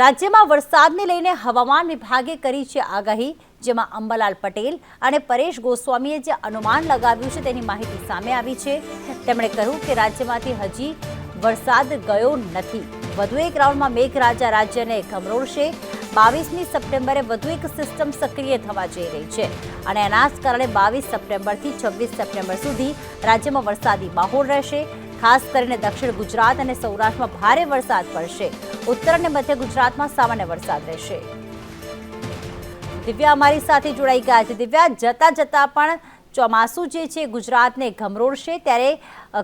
રાજ્યમાં વરસાદને લઈને હવામાન વિભાગે કરી છે આગાહી, જેમાં અંબાલાલ પટેલ અને પરેશ ગોસ્વામીએ જે અનુમાન લગાવ્યું છે તેની માહિતી સામે આવી છે. તેમણે કહ્યું કે રાજ્યમાંથી હજી વરસાદ ગયો નથી. વધુ એક રાઉન્ડમાં મેઘરાજા રાજ્યને ગમરોળશે. બાવીસમી સપ્ટેમ્બરે વધુ એક સિસ્ટમ સક્રિય થવા જઈ રહી છે અને એના જ કારણે બાવીસ સપ્ટેમ્બરથી છવ્વીસ સપ્ટેમ્બર સુધી રાજ્યમાં વરસાદી માહોલ રહેશે. ખાસ કરીને દક્ષિણ ગુજરાત અને સૌરાષ્ટ્રમાં ભારે વરસાદ પડશે. ઉત્તર અને મધ્ય ગુજરાતમાં સામાન્ય વરસાદ રહેશે. દિવ્યા અમારી સાથે જોડાઈ ગયા છે. દિવ્યા, જતા જતા પણ ચોમાસું જે છે, ગુજરાતને ગમરોળશે ત્યારે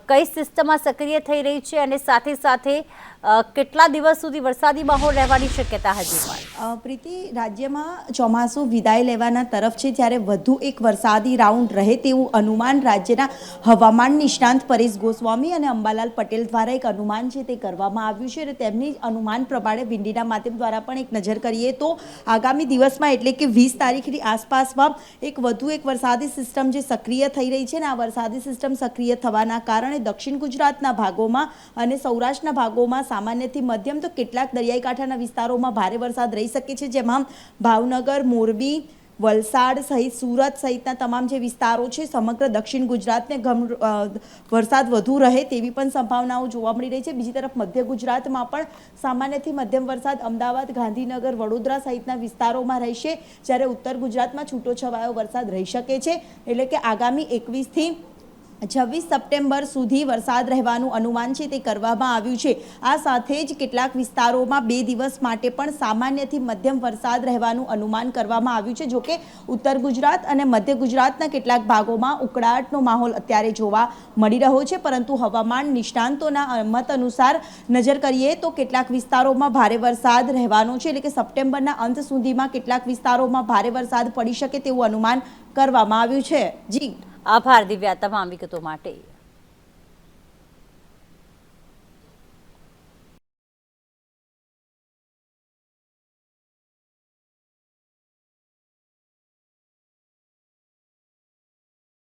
કઈ સિસ્ટમમાં સક્રિય થઈ રહી છે? અને સાથે સાથે કેટલા દિવસ સુધી વરસાદી માહોલ રહેવાની શક્યતા હજી પણ? પ્રીતિ, રાજ્યમાં ચોમાસું વિદાય લેવાના તરફ છે ત્યારે વધુ એક વરસાદી રાઉન્ડ રહે તેવું અનુમાન રાજ્યના હવામાન નિષ્ણાંત પરેશ ગોસ્વામી અને અંબાલાલ પટેલ દ્વારા એક અનુમાન છે તે કરવામાં આવ્યું છે અને તેમની અનુમાન પ્રમાણે વિંડીના માધ્યમ દ્વારા પણ એક નજર કરીએ તો આગામી દિવસમાં એટલે કે વીસ તારીખની આસપાસમાં એક વધુ એક વરસાદી સિસ્ટમ જે સક્રિય થઈ રહી છે ને આ વરસાદી સિસ્ટમ સક્રિય થવાના કારણે દક્ષિણ ગુજરાતના ભાગોમાં અને સૌરાષ્ટ્રના ભાગોમાં સામાન્યથી મધ્યમ તો કેટલાક દરિયાઈ કાંઠાના વિસ્તારોમાં ભારે વરસાદ રહી શકે છે, જેમાં ભાવનગર, મોરબી, વલસાડ સહિત સુરત સહિતના તમામ જે વિસ્તારો છે, સમગ્ર દક્ષિણ ગુજરાતને ગમ વરસાદ વધુ રહે તેવી પણ સંભાવનાઓ જોવા મળી રહી છે. બીજી તરફ મધ્ય ગુજરાતમાં પણ સામાન્યથી મધ્યમ વરસાદ અમદાવાદ, ગાંધીનગર, વડોદરા સહિતના વિસ્તારોમાં રહેશે, જ્યારે ઉત્તર ગુજરાતમાં છૂટોછવાયો વરસાદ રહી શકે છે. એટલે કે આગામી એકવીસથી છવ્વીસ સપ્ટેમ્બર સુધી વરસાદ રહેવાનું અનુમાન છે તે કરવામાં આવ્યું છે. આ સાથે જ કેટલાક વિસ્તારોમાં બે દિવસ માટે પણ સામાન્યથી મધ્યમ વરસાદ રહેવાનું અનુમાન કરવામાં આવ્યું છે. જોકે ઉત્તર ગુજરાત અને મધ્ય ગુજરાતના કેટલાક ભાગોમાં ઉકળાટનો માહોલ અત્યારે જોવા મળી રહ્યો છે. પરંતુ હવામાન નિષ્ણાંતોના મત અનુસાર નજર કરીએ તો કેટલાક વિસ્તારોમાં ભારે વરસાદ રહેવાનો છે. એટલે કે સપ્ટેમ્બરના અંત સુધીમાં કેટલાક વિસ્તારોમાં ભારે વરસાદ પડી શકે તેવું અનુમાન કરવામાં આવ્યું છે. જી. આભાર દિવ્યા તમામ વિગતો માટે.